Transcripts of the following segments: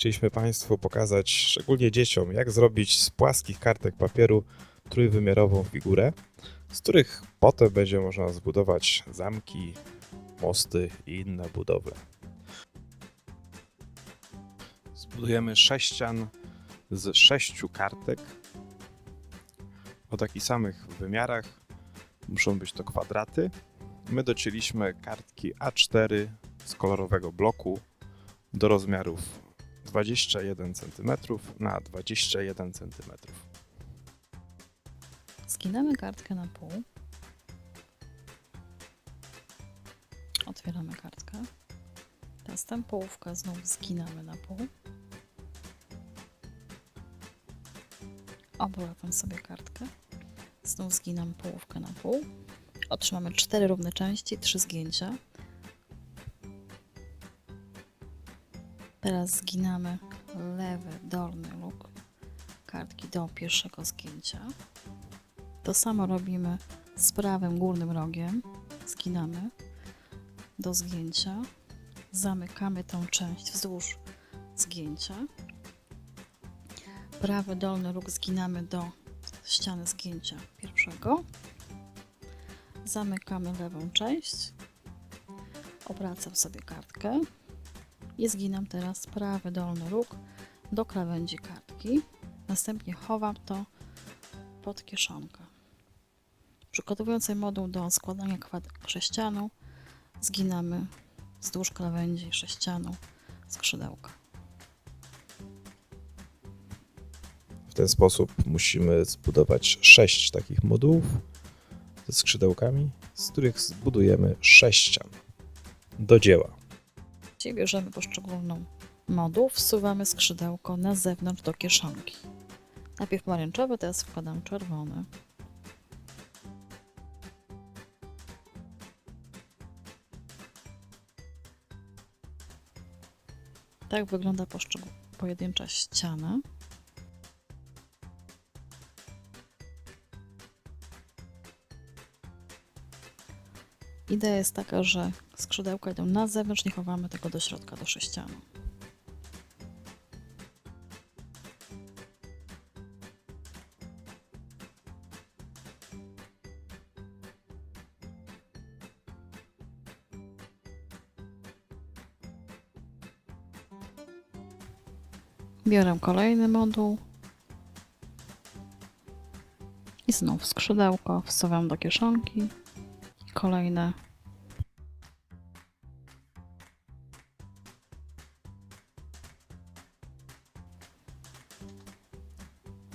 chcieliśmy Państwu pokazać, szczególnie dzieciom, jak zrobić z płaskich kartek papieru trójwymiarową figurę, z których potem będzie można zbudować zamki, mosty i inne budowle. Zbudujemy sześcian z sześciu kartek o takich samych wymiarach. Muszą być to kwadraty. My docięliśmy kartki A4 z kolorowego bloku do rozmiarów 21 cm na 21 cm. Zginamy kartkę na pół. Otwieramy kartkę. Tę połówkę znów zginamy na pół. Obracam sobie kartkę. Znów zginam połówkę na pół. Otrzymamy cztery równe części, trzy zgięcia. Teraz zginamy lewy dolny róg kartki do pierwszego zgięcia. To samo robimy z prawym górnym rogiem. Zginamy do zgięcia. Zamykamy tą część wzdłuż zgięcia. Prawy dolny róg zginamy do ściany zgięcia pierwszego. Zamykamy lewą część. Obracam sobie kartkę i zginam teraz prawy dolny róg do krawędzi kartki. Następnie chowam to pod kieszonkę. Przygotowując moduł do składania sześcianu, zginamy wzdłuż krawędzi sześcianu skrzydełka. W ten sposób musimy zbudować sześć takich modułów ze skrzydełkami, z których zbudujemy sześcian. Do dzieła. Czyli bierzemy poszczególną moduł, wsuwamy skrzydełko na zewnątrz do kieszonki. Najpierw pomarańczowy, teraz wkładam czerwony. Tak wygląda poszczegó- pojedyncza ściana. Idea jest taka, że skrzydełka idą na zewnątrz, nie chowamy tego do środka, do sześcianu. Biorę kolejny moduł i znów skrzydełko wsuwam do kieszonki. Kolejne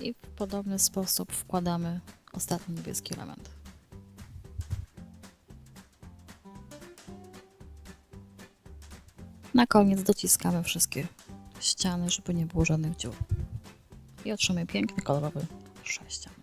I w podobny sposób wkładamy ostatni niebieski element. Na koniec dociskamy wszystkie ściany, żeby nie było żadnych dziur. I otrzymamy piękny, kolorowy sześcian.